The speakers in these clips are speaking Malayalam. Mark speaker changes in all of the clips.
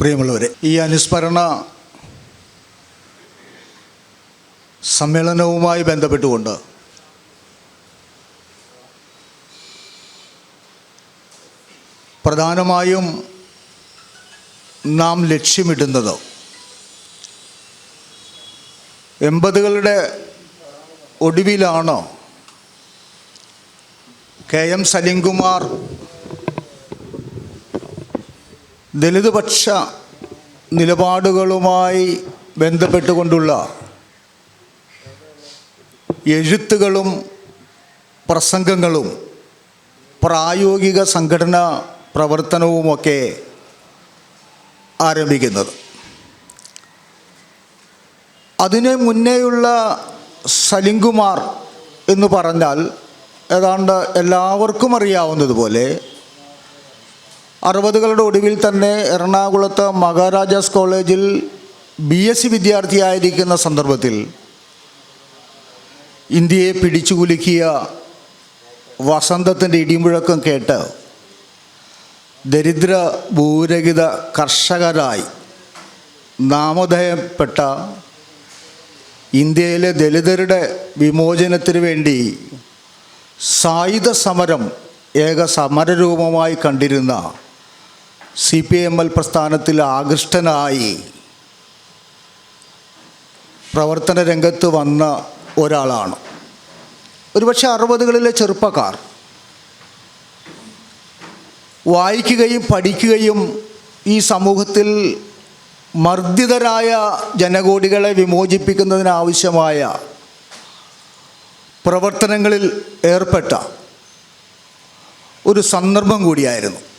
Speaker 1: പ്രിയമുള്ളവരെ ഈ അനുസ്മരണ സമ്മേളനവുമായി ബന്ധപ്പെട്ടുകൊണ്ട് പ്രധാനമായും നാം ലക്ഷ്യമിടുന്നത് എൺപതുകളുടെ ഒടുവിലാണ് കെ എം സലിംകുമാർ ദലിത് പക്ഷ നിലപാടുകളുമായി ബന്ധപ്പെട്ടുകൊണ്ടുള്ള എഴുത്തുകളും പ്രസംഗങ്ങളും പ്രായോഗിക സംഘടനാ പ്രവർത്തനവുമൊക്കെ ആരംഭിക്കുന്നത്. അതിന് മുന്നേയുള്ള സലിംകുമാർ എന്ന് പറഞ്ഞാൽ ഏതാണ്ട് എല്ലാവർക്കും അറിയാവുന്നതുപോലെ അറുപതുകളുടെ ഒടുവിൽ തന്നെ എറണാകുളത്ത് മഹാരാജാസ് കോളേജിൽ ബി എസ് സി വിദ്യാർത്ഥിയായിരിക്കുന്ന സന്ദർഭത്തിൽ ഇന്ത്യയെ പിടിച്ചുകുലുക്കിയ വസന്തത്തിന്റെ ഇടിമുഴക്കം കേട്ട് ദരിദ്ര ഭൂരഹിത കർഷകരായി നാമധേയപ്പെട്ട ഇന്ത്യയിലെ ദലിതരുടെ വിമോചനത്തിന് വേണ്ടി സായുധ സമരം ഏക സമരരൂപമായി കണ്ടിരുന്ന സി പി എം എൽ പ്രസ്ഥാനത്തിൽ ആകൃഷ്ടനായി പ്രവർത്തന രംഗത്ത് വന്ന ഒരാളാണ്. ഒരുപക്ഷെ അറുപതുകളിലെ ചെറുപ്പക്കാർ. വായിക്കുകയും പഠിക്കുകയും ഈ സമൂഹത്തിൽ മർദ്ദിതരായ ജനകോടികളെ വിമോചിപ്പിക്കുന്നതിനാവശ്യമായ പ്രവർത്തനങ്ങളിൽ ഏർപ്പെട്ട ഒരു സന്ദർഭം കൂടിയായിരുന്നു.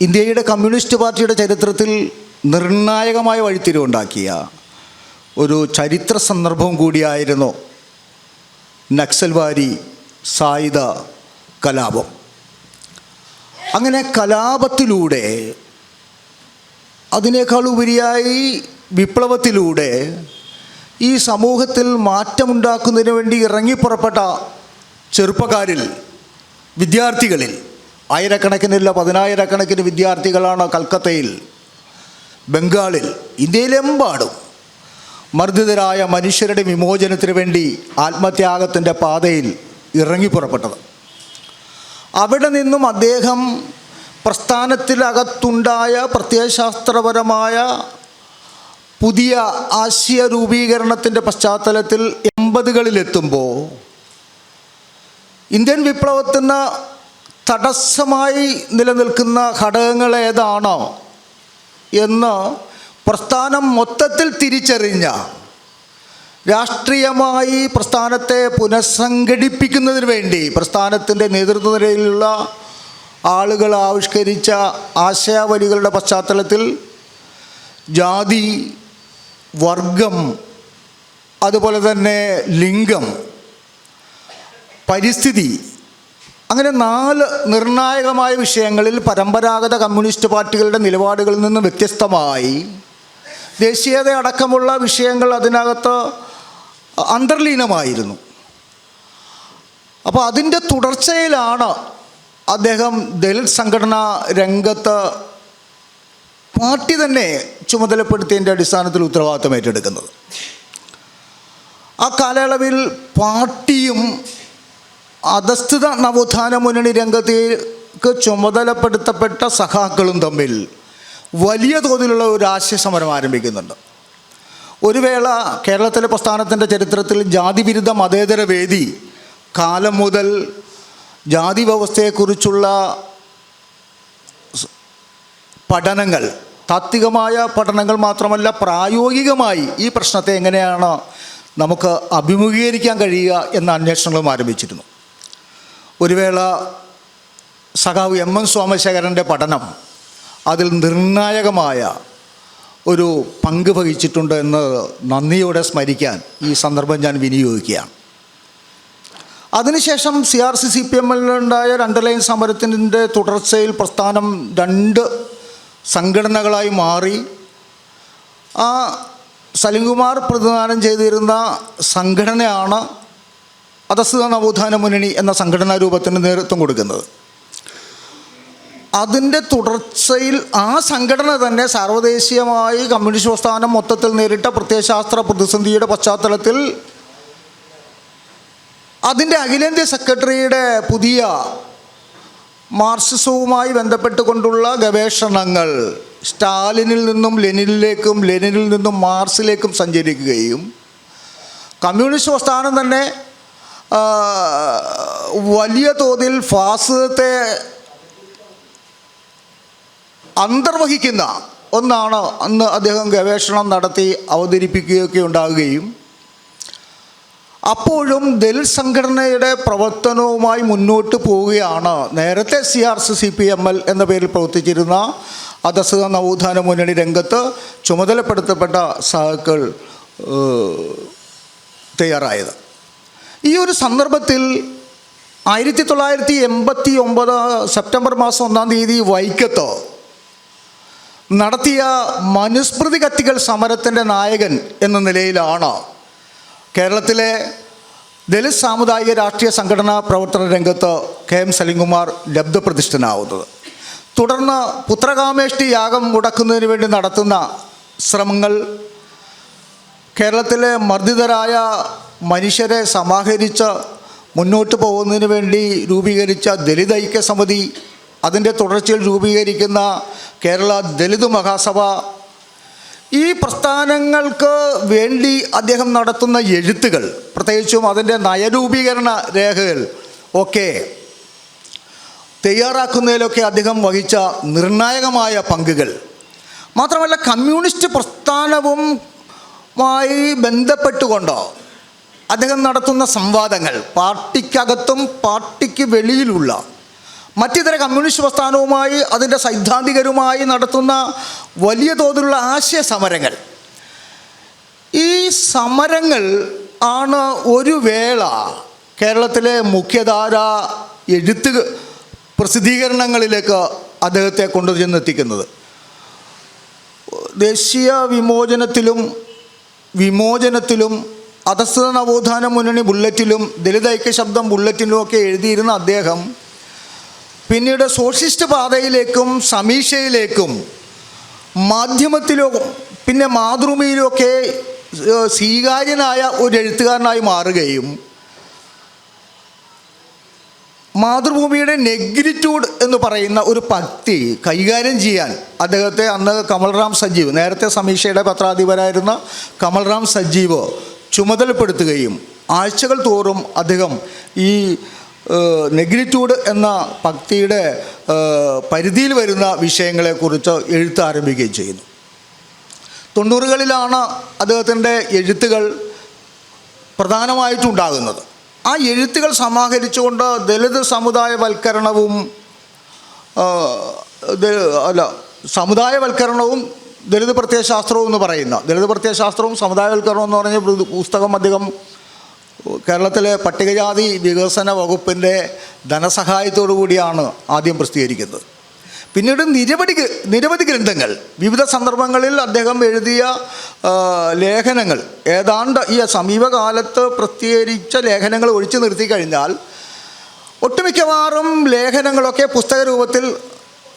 Speaker 1: ഇന്ത്യയുടെ കമ്മ്യൂണിസ്റ്റ് പാർട്ടിയുടെ ചരിത്രത്തിൽ നിർണായകമായ വഴിത്തിരിവുണ്ടാക്കിയ ഒരു ചരിത്ര സന്ദർഭം കൂടിയായിരുന്നു നക്സൽവാരി സായുധ കലാപം. അങ്ങനെ കലാപത്തിലൂടെ അതിനേക്കാൾ ഉപരിയായി വിപ്ലവത്തിലൂടെ ഈ സമൂഹത്തിൽ മാറ്റമുണ്ടാക്കുന്നതിന് വേണ്ടി ഇറങ്ങിപ്പുറപ്പെട്ട ചെറുപ്പക്കാരിൽ വിദ്യാർത്ഥികളിൽ ആയിരക്കണക്കിനില്ല പതിനായിരക്കണക്കിന് വിദ്യാർത്ഥികളാണ് കൽക്കത്തയിൽ ബംഗാളിൽ ഇന്ത്യയിലെമ്പാടും. മർദ്ദിതരായ മനുഷ്യരുടെ വിമോചനത്തിന് വേണ്ടി ആത്മത്യാഗത്തിന്റെ പാതയിൽ ഇറങ്ങി പുറപ്പെട്ടത്. അവിടെ നിന്നും അദ്ദേഹം പ്രസ്ഥാനത്തിനകത്തുണ്ടായ പ്രത്യയശാസ്ത്രപരമായ പുതിയ ആശയ രൂപീകരണത്തിന്റെ പശ്ചാത്തലത്തിൽ എൺപതുകളിലെത്തുമ്പോൾ ഇന്ത്യൻ വിപ്ലവത്തിന് തടസ്സമായി നിലനിൽക്കുന്ന ഘടകങ്ങൾ ഏതാണോ എന്ന് പ്രസ്ഥാനം മൊത്തത്തിൽ തിരിച്ചറിഞ്ഞ രാഷ്ട്രീയമായി പ്രസ്ഥാനത്തെ പുനഃസംഘടിപ്പിക്കുന്നതിന് വേണ്ടി പ്രസ്ഥാനത്തിന്റെ നേതൃത്വ നിലയിലുള്ള ആളുകൾ ആവിഷ്കരിച്ച ആശയാവലികളുടെ പശ്ചാത്തലത്തിൽ ജാതി വർഗം അതുപോലെ തന്നെ ലിംഗം പരിസ്ഥിതി അങ്ങനെ നാല് നിർണായകമായ വിഷയങ്ങളിൽ പരമ്പരാഗത കമ്മ്യൂണിസ്റ്റ് പാർട്ടികളുടെ നിലപാടുകളിൽ നിന്ന് വ്യത്യസ്തമായി. ദേശീയത അടക്കമുള്ള വിഷയങ്ങൾ അതിനകത്ത് അന്തർലീനമായിരുന്നു. അപ്പോൾ അതിന്റെ തുടർച്ചയിലാണ് അദ്ദേഹം ദളിത് സംഘടനാ രംഗത്ത് പാർട്ടി തന്നെ ചുമതലപ്പെടുത്തിയതിന്റെ അടിസ്ഥാനത്തിൽ ഉത്തരവാദിത്തം ഏറ്റെടുക്കുന്നത്. ആ കാലയളവിൽ പാർട്ടിയും അധസ്ഥിത നവോത്ഥാന മുന്നണി രംഗത്തേക്ക് ചുമതലപ്പെടുത്തപ്പെട്ട സഖാക്കളും തമ്മിൽ വലിയ തോതിലുള്ള ഒരു ആശയ സമരം ആരംഭിക്കുന്നുണ്ട്. ഒരു വേള കേരളത്തിലെ പ്രസ്ഥാനത്തിന്റെ ചരിത്രത്തിൽ ജാതിവിരുദ്ധ മതേതര വേദി കാലം മുതൽ ജാതി വ്യവസ്ഥയെക്കുറിച്ചുള്ള പഠനങ്ങൾ താത്വികമായ പഠനങ്ങൾ മാത്രമല്ല പ്രായോഗികമായി ഈ പ്രശ്നത്തെ എങ്ങനെയാണ് നമുക്ക് അഭിമുഖീകരിക്കാൻ കഴിയുക എന്ന അന്വേഷണങ്ങളും ആരംഭിച്ചിരുന്നു. ഒരു വേള സഖാവ് എം എൻ സോമശേഖരന്റെ പഠനം അതിൽ നിർണായകമായ ഒരു പങ്ക് വഹിച്ചിട്ടുണ്ട് എന്ന് നന്ദിയോടെ സ്മരിക്കാൻ ഈ സന്ദർഭം ഞാൻ വിനിയോഗിക്കുകയാണ്. അതിനുശേഷം C R C C P എമ്മിലുണ്ടായ രണ്ട് ലൈൻ സമരത്തിന്റെ തുടർച്ചയിൽ പ്രസ്ഥാനം രണ്ട് സംഘടനകളായി മാറി. ആ സലിംകുമാർ പ്രതിദാനം ചെയ്തിരുന്ന സംഘടനയാണ് അധസ്ഥിത നവോത്ഥാന മുന്നണി എന്ന സംഘടനാ രൂപത്തിന് നേതൃത്വം കൊടുക്കുന്നത്. അതിന്റെ തുടർച്ചയിൽ ആ സംഘടന തന്നെ സാർവദേശീയമായി കമ്മ്യൂണിസ്റ്റ് പ്രസ്ഥാനം മൊത്തത്തിൽ നേരിട്ട പ്രത്യയശാസ്ത്ര പ്രതിസന്ധിയുടെ പശ്ചാത്തലത്തിൽ അതിന്റെ അഖിലേന്ത്യാ സെക്രട്ടറിയുടെ പുതിയ മാർക്സിസവുമായി ബന്ധപ്പെട്ടുകൊണ്ടുള്ള ഗവേഷണങ്ങൾ സ്റ്റാലിനിൽ നിന്നും ലെനിനിലേക്കും ലെനിനിൽ നിന്നും മാർസിലേക്കും സഞ്ചരിക്കുകയും കമ്മ്യൂണിസ്റ്റ് പ്രസ്ഥാനം തന്നെ വലിയ തോതിൽ ഫാസിസത്തെ അന്തർവഹിക്കുന്ന ഒന്നാണ് അന്ന് അദ്ദേഹം ഗവേഷണം നടത്തി അവതരിപ്പിക്കുകയൊക്കെ ഉണ്ടാകുകയും. അപ്പോഴും ദലിത് സംഘടനയുടെ പ്രവർത്തനവുമായി മുന്നോട്ട് പോവുകയാണ്. നേരത്തെ C R C C P M L എന്ന പേരിൽ പ്രവർത്തിച്ചിരുന്ന അധസ്ഥിത നവോത്ഥാന മുന്നണി രംഗത്ത് ചുമതലപ്പെടുത്തപ്പെട്ട സഹാക്കൾ തയ്യാറായത്. ഈ ഒരു സന്ദർഭത്തിൽ ആയിരത്തി തൊള്ളായിരത്തി എൺപത്തി ഒമ്പത് സെപ്റ്റംബർ മാസം ഒന്നാം തീയതി വൈക്കത്ത് നടത്തിയ മനുസ്മൃതി കത്തികൾ സമരത്തിന്റെ നായകൻ എന്ന നിലയിലാണ് കേരളത്തിലെ ദലിത് സാമുദായിക രാഷ്ട്രീയ സംഘടനാ പ്രവർത്തന രംഗത്ത് കെ എം സലിംകുമാർ ലബ്ധപ്രതിഷ്ഠനാവുന്നത്. തുടർന്ന് പുത്രകാമേഷ്ടി യാഗം മുടക്കുന്നതിന് വേണ്ടി നടത്തുന്ന ശ്രമങ്ങൾ കേരളത്തിലെ മർദ്ദിതരായ മനുഷ്യരെ സമാഹരിച്ച മുന്നോട്ട് പോകുന്നതിന് വേണ്ടി രൂപീകരിച്ച ദലിത് ഐക്യസമിതി അതിന്റെ തുടർച്ചയിൽ രൂപീകരിക്കുന്ന കേരള ദലിത് മഹാസഭ. ഈ പ്രസ്ഥാനങ്ങൾക്ക് വേണ്ടി അദ്ദേഹം നടത്തുന്ന എഴുത്തുകൾ പ്രത്യേകിച്ചും അതിന്റെ നയരൂപീകരണ രേഖകൾ ഒക്കെ തയ്യാറാക്കുന്നതിലൊക്കെ അദ്ദേഹം വഹിച്ച നിർണായകമായ പങ്കുകൾ. മാത്രമല്ല കമ്മ്യൂണിസ്റ്റ് പ്രസ്ഥാനവുമായി ബന്ധപ്പെട്ടുകൊണ്ട് അദ്ദേഹം നടത്തുന്ന സംവാദങ്ങൾ പാർട്ടിക്കകത്തും പാർട്ടിക്ക് വെളിയിലുള്ള മറ്റിതര കമ്മ്യൂണിസ്റ്റ് പ്രസ്ഥാനവുമായി അതിന്റെ സൈദ്ധാന്തികരുമായി നടത്തുന്ന വലിയ തോതിലുള്ള ആശയ സമരങ്ങൾ. ഈ സമരങ്ങൾ ആണ് ഒരു വേള കേരളത്തിലെ മുഖ്യധാര എഴുത്ത് പ്രസിദ്ധീകരണങ്ങളിലേക്ക് അദ്ദേഹത്തെ കൊണ്ടുചെന്നെത്തിക്കുന്നത്. ദേശീയ വിമോചനത്തിലും വിമോചനത്തിലും അധസ്ഥിത നവോത്ഥാന മുന്നണി ബുള്ളറ്റിലും ദലിത് ഐക്യ ശബ്ദം ബുള്ളറ്റിലും ഒക്കെ എഴുതിയിരുന്ന അദ്ദേഹം പിന്നീട് സോഷ്യലിസ്റ്റ് പാതയിലേക്കും സമീക്ഷയിലേക്കും മാധ്യമത്തിലും പിന്നെ മാതൃഭൂമിയിലുമൊക്കെ സ്വീകാര്യനായ ഒരു എഴുത്തുകാരനായി മാറുകയും മാതൃഭൂമിയുടെ നെഗ്രിറ്റ്യൂഡ് എന്ന് പറയുന്ന ഒരു പക്തി കൈകാര്യം ചെയ്യാൻ അദ്ദേഹത്തെ അന്ന് കമൽറാം സജീവ് നേരത്തെ സമീക്ഷയുടെ പത്രാധിപരായിരുന്ന കമൽറാം സജീവ് ചുമതലപ്പെടുത്തുകയും ആഴ്ചകൾ തോറും അദ്ദേഹം ഈ നെഗ്രിറ്റ്യൂഡ് എന്ന ഭക്തിയുടെ പരിധിയിൽ വരുന്ന വിഷയങ്ങളെക്കുറിച്ച് എഴുത്ത് ആരംഭിക്കുകയും ചെയ്യുന്നു. തൊണ്ണൂറുകളിലാണ് അദ്ദേഹത്തിന്റെ എഴുത്തുകൾ പ്രധാനമായിട്ടുണ്ടാകുന്നത്. ആ എഴുത്തുകൾ സമാഹരിച്ചുകൊണ്ട് ദലിത് സമുദായവൽക്കരണവും അല്ല സമുദായവൽക്കരണവും ദലിത് പ്രത്യയശാസ്ത്രവും എന്ന് പറയുന്ന. ദലിത് പ്രത്യയശാസ്ത്രവും സമുദായവൽക്കരണവും എന്ന് പറഞ്ഞ പുസ്തകം അധികം കേരളത്തിലെ പട്ടികജാതി വികസന വകുപ്പിന്റെ ധനസഹായത്തോടു കൂടിയാണ് ആദ്യം പ്രസിദ്ധീകരിക്കുന്നത്. പിന്നീട് നിരവധി നിരവധി ഗ്രന്ഥങ്ങൾ വിവിധ സന്ദർഭങ്ങളിൽ അദ്ദേഹം എഴുതിയ ലേഖനങ്ങൾ ഏതാണ്ട് ഈ സമീപകാലത്ത് പ്രസിദ്ധീകരിച്ച ലേഖനങ്ങൾ ഒഴിച്ചു നിർത്തി കഴിഞ്ഞാൽ ഒട്ടുമിക്കവാറും ലേഖനങ്ങളൊക്കെ പുസ്തക രൂപത്തിൽ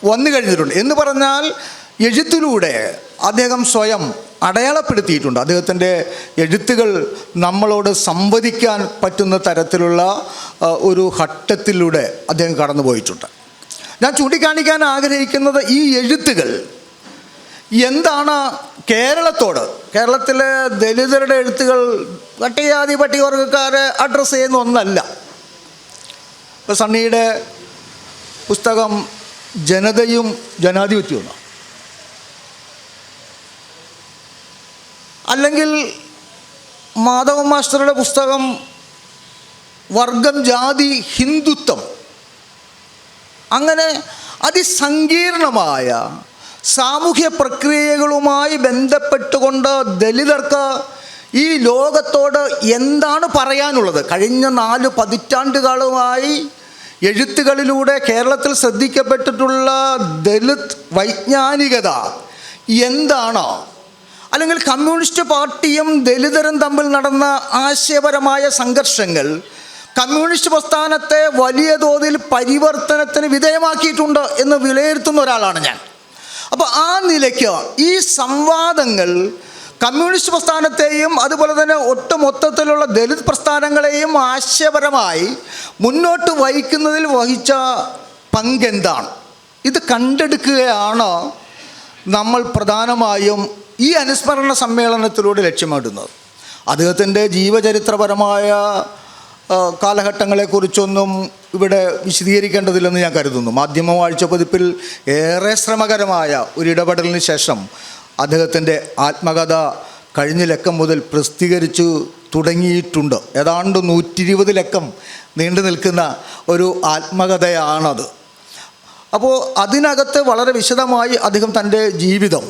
Speaker 1: വന്നു കഴിഞ്ഞിട്ടുണ്ട്. എന്ന് പറഞ്ഞാൽ എഴുത്തിലൂടെ അദ്ദേഹം സ്വയം അടയാളപ്പെടുത്തിയിട്ടുണ്ട്. അദ്ദേഹത്തിന്റെ എഴുത്തുകൾ നമ്മളോട് സംവദിക്കാൻ പറ്റുന്ന തരത്തിലുള്ള ഒരു ഘട്ടത്തിലൂടെ അദ്ദേഹം കടന്നു പോയിട്ടുണ്ട് ഞാൻ ചൂണ്ടിക്കാണിക്കാൻ ആഗ്രഹിക്കുന്നത് ഈ എഴുത്തുകൾ എന്താണ് കേരളത്തോട് കേരളത്തിലെ ദലിതരുടെ എഴുത്തുകൾ പട്ടികജാതി പട്ടികവർഗക്കാരെ അഡ്രസ്സ് ചെയ്യുന്ന ഒന്നല്ല. ഇപ്പോൾ സണ്ണിയുടെ പുസ്തകം ജനതയും ജനാധിപത്യവും അല്ലെങ്കിൽ മാധവ മാസ്റ്ററുടെ പുസ്തകം വർഗം ജാതി ഹിന്ദുത്വം. അങ്ങനെ അതിസങ്കീർണമായ സാമൂഹ്യ പ്രക്രിയകളുമായി ബന്ധപ്പെട്ടുകൊണ്ട് ദലിതർക്ക് ഈ ലോകത്തോട് എന്താണ് പറയാനുള്ളത്? കഴിഞ്ഞ നാല് പതിറ്റാണ്ടുകളുമായി എഴുത്തുകളിലൂടെ കേരളത്തിൽ ശ്രദ്ധിക്കപ്പെട്ടിട്ടുള്ള ദലിത് വൈജ്ഞാനികത എന്താണ്? അല്ലെങ്കിൽ കമ്മ്യൂണിസ്റ്റ് പാർട്ടിയും ദലിതരും തമ്മിൽ നടന്ന ആശയപരമായ സംഘർഷങ്ങൾ കമ്മ്യൂണിസ്റ്റ് പ്രസ്ഥാനത്തെ വലിയ തോതിൽ പരിവർത്തനത്തിന് വിധേയമാക്കിയിട്ടുണ്ട് എന്ന് വിലയിരുത്തുന്ന ഒരാളാണ് ഞാൻ. അപ്പോൾ ആ നിലയ്ക്ക് ഈ സംവാദങ്ങൾ കമ്മ്യൂണിസ്റ്റ് പ്രസ്ഥാനത്തെയും അതുപോലെ തന്നെ ഒട്ടുമൊത്തത്തിലുള്ള ദലിത് പ്രസ്ഥാനങ്ങളെയും ആശയപരമായി മുന്നോട്ട് വഹിക്കുന്നതിൽ വഹിച്ച പങ്കെന്താണ്? ഇത് കണ്ടെടുക്കുകയാണ് നമ്മൾ പ്രധാനമായും ഈ അനുസ്മരണ സമ്മേളനത്തിലൂടെ ലക്ഷ്യമിടുന്നത്. അദ്ദേഹത്തിന്റെ ജീവചരിത്രപരമായ കാലഘട്ടങ്ങളെക്കുറിച്ചൊന്നും ഇവിടെ വിശദീകരിക്കേണ്ടതില്ലെന്ന് ഞാൻ കരുതുന്നു. മാധ്യമ വാഴ്ച പതിപ്പിൽ ഏറെ ശ്രമകരമായ ഒരു ഇടപെടലിന് ശേഷം അദ്ദേഹത്തിന്റെ ആത്മകഥ കഴിഞ്ഞ ലക്കം മുതൽ പ്രസിദ്ധീകരിച്ചു തുടങ്ങിയിട്ടുണ്ട്. ഏതാണ്ട് നൂറ്റി ലക്കം നീണ്ടു നിൽക്കുന്ന ഒരു ആത്മകഥയാണത്. അപ്പോൾ അതിനകത്ത് വളരെ വിശദമായി അദ്ദേഹം തന്റെ ജീവിതം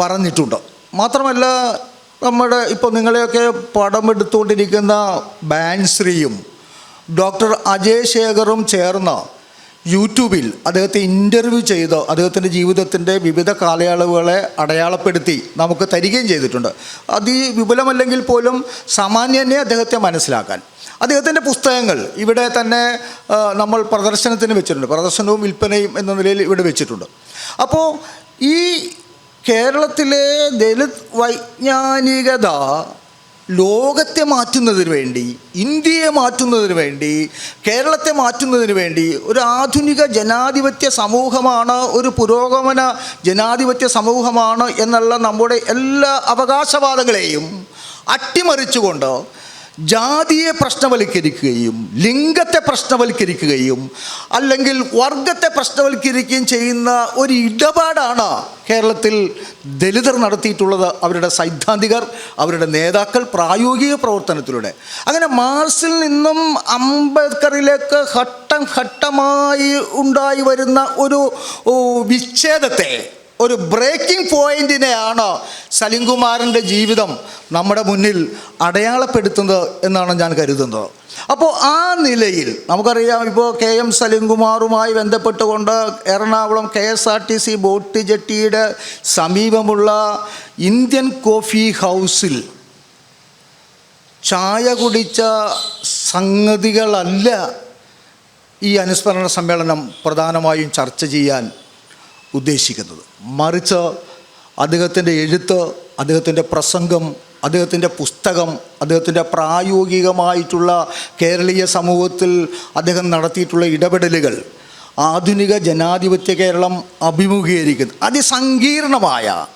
Speaker 1: പറഞ്ഞിട്ടുണ്ട്. മാത്രമല്ല നമ്മുടെ ഇപ്പോൾ നിങ്ങളെയൊക്കെ പടമെടുത്തുകൊണ്ടിരിക്കുന്ന ബാൻശ്രീയും ഡോക്ടർ അജയ് ശേഖറും ചേർന്ന് യൂട്യൂബിൽ അദ്ദേഹത്തെ ഇന്റർവ്യൂ ചെയ്ത് അദ്ദേഹത്തിന്റെ ജീവിതത്തിന്റെ വിവിധ കാലയളവുകളെ അടയാളപ്പെടുത്തി നമുക്ക് തരികയും ചെയ്തിട്ടുണ്ട്. അതിവിപുലമല്ലെങ്കിൽ പോലും സാമാന്യനെ അദ്ദേഹത്തെ മനസ്സിലാക്കാൻ. അദ്ദേഹത്തിന്റെ പുസ്തകങ്ങൾ ഇവിടെ തന്നെ നമ്മൾ പ്രദർശനത്തിന് വെച്ചിട്ടുണ്ട്. പ്രദർശനവും വിൽപ്പനയും എന്ന നിലയിൽ ഇവിടെ വെച്ചിട്ടുണ്ട്. അപ്പോൾ ഈ കേരളത്തിലെ ദലിത് വൈജ്ഞാനികത ലോകത്തെ മാറ്റുന്നതിന് വേണ്ടി ഇന്ത്യയെ മാറ്റുന്നതിന് വേണ്ടി കേരളത്തെ മാറ്റുന്നതിന് വേണ്ടി ഒരു ആധുനിക ജനാധിപത്യ സമൂഹമാണ് ഒരു പുരോഗമന ജനാധിപത്യ സമൂഹമാണ് എന്നുള്ള നമ്മുടെ എല്ലാ അവകാശവാദങ്ങളെയും അട്ടിമറിച്ചുകൊണ്ട് ജാതിയെ പ്രശ്നവൽക്കരിക്കുകയും ലിംഗത്തെ പ്രശ്നവൽക്കരിക്കുകയും അല്ലെങ്കിൽ വർഗത്തെ പ്രശ്നവൽക്കരിക്കുകയും ചെയ്യുന്ന ഒരു ഇടപാടാണ് കേരളത്തിൽ ദലിതർ നടത്തിയിട്ടുള്ളത് അവരുടെ സൈദ്ധാന്തികർ അവരുടെ നേതാക്കൾ പ്രായോഗിക പ്രവർത്തനത്തിലൂടെ. അങ്ങനെ മാർസിൽ നിന്നും അംബേദ്കറിലേക്ക് ഘട്ടം ഘട്ടമായി ഉണ്ടായി വരുന്ന ഒരു വിച്ഛേദത്തെ ഒരു ബ്രേക്കിംഗ് പോയിന്റിനെയാണ് സലിംകുമാറിന്റെ ജീവിതം നമ്മുടെ മുന്നിൽ അടയാളപ്പെടുത്തുന്നത് എന്നാണ് ഞാൻ കരുതുന്നത്. അപ്പോൾ ആ നിലയിൽ നമുക്കറിയാം ഇപ്പോൾ കെ എം സലിംകുമാറുമായി ബന്ധപ്പെട്ടുകൊണ്ട് Ernakulam K S R T C boat ജെട്ടിയുടെ സമീപമുള്ള ഇന്ത്യൻ കോഫി ഹൗസിൽ ചായ കുടിച്ച സംഗതികളല്ല ഈ അനുസ്മരണ സമ്മേളനം പ്രധാനമായും ചർച്ച ചെയ്യാൻ ഉദ്ദേശിക്കുന്നത്. മറിച്ച് അദ്ദേഹത്തിന്റെ എഴുത്ത് അദ്ദേഹത്തിന്റെ പ്രസംഗം അദ്ദേഹത്തിന്റെ പുസ്തകം അദ്ദേഹത്തിന്റെ പ്രായോഗികമായിട്ടുള്ള കേരളീയ സമൂഹത്തിൽ അദ്ദേഹം നടത്തിയിട്ടുള്ള ഇടപെടലുകൾ ആധുനിക ജനാധിപത്യ കേരളം അഭിമുഖീകരിക്കുന്നു. അതിസങ്കീർണമായ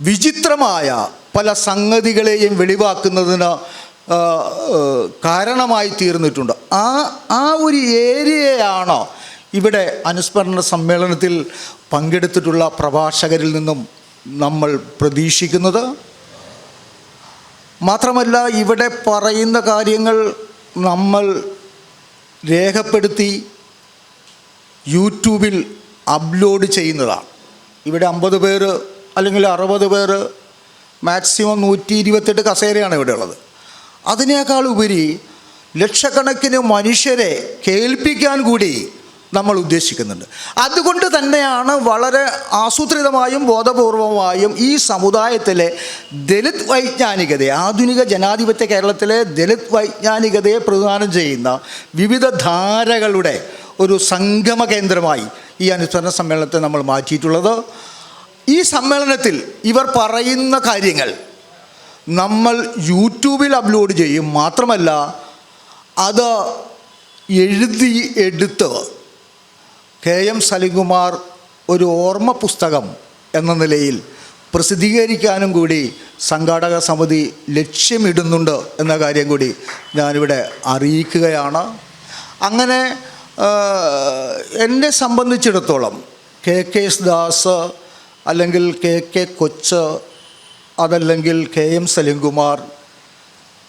Speaker 1: വിചിത്രമായ പല സംഗതികളെയും വെളിവാക്കുന്നതിന് കാരണമായി തീർന്നിട്ടുണ്ട്. ആ ആ ഒരു ഏരിയയാണ് ഇവിടെ അനുസ്മരണ സമ്മേളനത്തിൽ പങ്കെടുത്തിട്ടുള്ള പ്രഭാഷകരിൽ നിന്നും നമ്മൾ പ്രതീക്ഷിക്കുന്നത് മാത്രമല്ല ഇവിടെ പറയുന്ന കാര്യങ്ങൾ നമ്മൾ രേഖപ്പെടുത്തി യൂട്യൂബിൽ അപ്ലോഡ് ചെയ്യുന്നതാണ്. ഇവിടെ അമ്പത് പേര് അല്ലെങ്കിൽ അറുപത് പേര് മാക്സിമം നൂറ്റി ഇരുപത്തെട്ട് കസേരയാണ് ഇവിടെ ഉള്ളത്. അതിനേക്കാൾ ഉപരി ലക്ഷക്കണക്കിന് മനുഷ്യരെ കേൾപ്പിക്കാൻ കൂടി നമ്മൾ ഉദ്ദേശിക്കുന്നുണ്ട്. അതുകൊണ്ട് തന്നെയാണ് വളരെ ആസൂത്രിതമായും ബോധപൂർവമായും ഈ സമുദായത്തിലെ ദലിത് വൈജ്ഞാനികതയെ ആധുനിക ജനാധിപത്യ കേരളത്തിലെ ദലിത് വൈജ്ഞാനികതയെ പ്രതിദാനം ചെയ്യുന്ന വിവിധ ധാരകളുടെ ഒരു സംഗമ കേന്ദ്രമായി ഈ അനുസ്മരണ സമ്മേളനത്തെ നമ്മൾ മാറ്റിയിട്ടുള്ളത്. ഈ സമ്മേളനത്തിൽ ഇവർ പറയുന്ന കാര്യങ്ങൾ നമ്മൾ യൂട്യൂബിൽ അപ്ലോഡ് ചെയ്യും. മാത്രമല്ല അത് എഴുതി എടുത്ത് കെ എം സലികുമാർ ഒരു ഓർമ്മ പുസ്തകം എന്ന നിലയിൽ പ്രസിദ്ധീകരിക്കാനും കൂടി സംഘാടക സമിതി ലക്ഷ്യമിടുന്നുണ്ട് എന്ന കാര്യം കൂടി ഞാനിവിടെ അറിയിക്കുകയാണ്. അങ്ങനെ എന്നെ സംബന്ധിച്ചിടത്തോളം കെ കെ എസ് ദാസ് അല്ലെങ്കിൽ കെ കെ കൊച്ച് അതല്ലെങ്കിൽ K M Salimkumar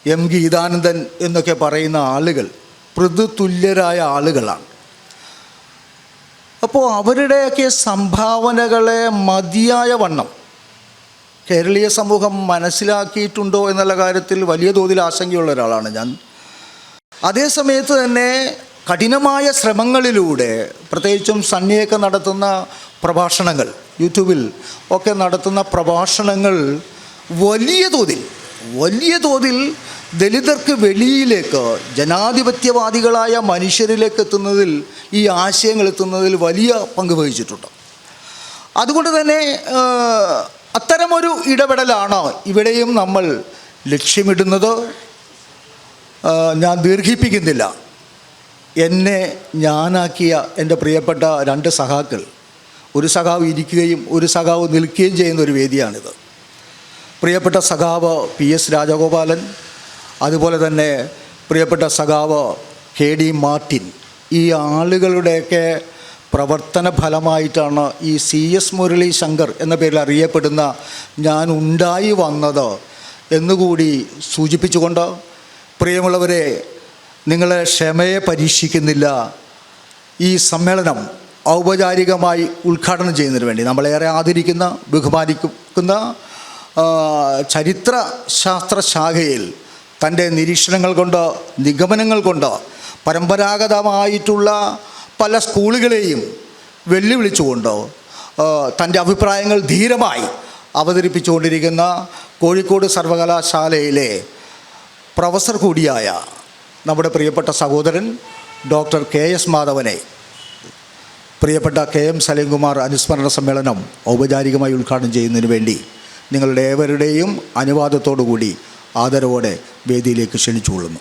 Speaker 1: M Geethanandan എന്നൊക്കെ പറയുന്ന ആളുകൾ പൃഥുതുല്യരായ ആളുകളാണ്. അപ്പോൾ അവരുടെയൊക്കെ സംഭാവനകളെ മതിയായ വണ്ണം. കേരളീയ സമൂഹം മനസ്സിലാക്കിയിട്ടുണ്ടോ എന്നുള്ള കാര്യത്തിൽ വലിയ തോതിൽ ആശങ്കയുള്ള ഒരാളാണ് ഞാൻ. അതേ സമയത്ത് തന്നെ കഠിനമായ ശ്രമങ്ങളിലൂടെ പ്രത്യേകിച്ചും സണ്ണിയൊക്കെ നടത്തുന്ന പ്രഭാഷണങ്ങൾ യൂട്യൂബിൽ ഒക്കെ നടത്തുന്ന പ്രഭാഷണങ്ങൾ വലിയ തോതിൽ വലിയ തോതിൽ ദലിതർക്ക് വെളിയിലേക്ക് ജനാധിപത്യവാദികളായ മനുഷ്യരിലേക്ക് എത്തുന്നതിൽ ഈ ആശയങ്ങൾ എത്തുന്നതിൽ വലിയ പങ്ക് വഹിച്ചിട്ടുണ്ട്. അതുകൊണ്ട് തന്നെ അത്തരമൊരു ഇടപെടലാണ് ഇവിടെയും നമ്മൾ ലക്ഷ്യമിടുന്നത്. ഞാൻ ദീർഘിപ്പിക്കുന്നില്ല. എന്നെ ഞാനാക്കിയ എന്റെ പ്രിയപ്പെട്ട രണ്ട് സഹാക്കൾ ഒരു സഖാവ് ഇരിക്കുകയും ഒരു സഖാവ് നിൽക്കുകയും ചെയ്യുന്ന ഒരു വേദിയാണിത്. പ്രിയപ്പെട്ട സഖാവ് പി എസ് രാജഗോപാലൻ അതുപോലെ തന്നെ പ്രിയപ്പെട്ട സഖാവ് കെ ഡി മാർട്ടിൻ ഈ ആളുകളുടെയൊക്കെ പ്രവർത്തന ഫലമായിട്ടാണ് ഈ സി എസ് മുരളി ശങ്കർ എന്ന പേരിൽ അറിയപ്പെടുന്ന ഞാൻ ഉണ്ടായി വന്നത് എന്നുകൂടി സൂചിപ്പിച്ചുകൊണ്ട് പ്രിയമുള്ളവരെ നിങ്ങളെ ക്ഷമയെ പരീക്ഷിക്കുന്നില്ല. ഈ സമ്മേളനം ഔപചാരികമായി ഉദ്ഘാടനം ചെയ്യുന്നതിന് വേണ്ടി നമ്മളേറെ ആദരിക്കുന്ന ബഹുമാനിക്കുന്ന ചരിത്ര ശാസ്ത്ര ശാഖയിൽ തന്റെ നിരീക്ഷണങ്ങൾ കൊണ്ട് നിഗമനങ്ങൾ കൊണ്ട് പരമ്പരാഗതമായിട്ടുള്ള പല സ്കൂളുകളെയും വെല്ലുവിളിച്ചുകൊണ്ട് തന്റെ അഭിപ്രായങ്ങൾ ധീരമായി അവതരിപ്പിച്ചുകൊണ്ടിരിക്കുന്ന കോഴിക്കോട് സർവകലാശാലയിലെ പ്രൊഫസർ കൂടിയായ നമ്മുടെ പ്രിയപ്പെട്ട സഹോദരൻ ഡോക്ടർ കെ എസ് മാധവനെ പ്രിയപ്പെട്ട കെ എം സലീംകുമാർ അനുസ്മരണ സമ്മേളനം ഔപചാരികമായി ഉദ്ഘാടനം ചെയ്യുന്നതിന് വേണ്ടി നിങ്ങളുടെ ഏവരുടെയും അനുവാദത്തോടു കൂടി ആദരവോടെ വേദിയിലേക്ക് ക്ഷണിച്ചുകൊള്ളുന്നു.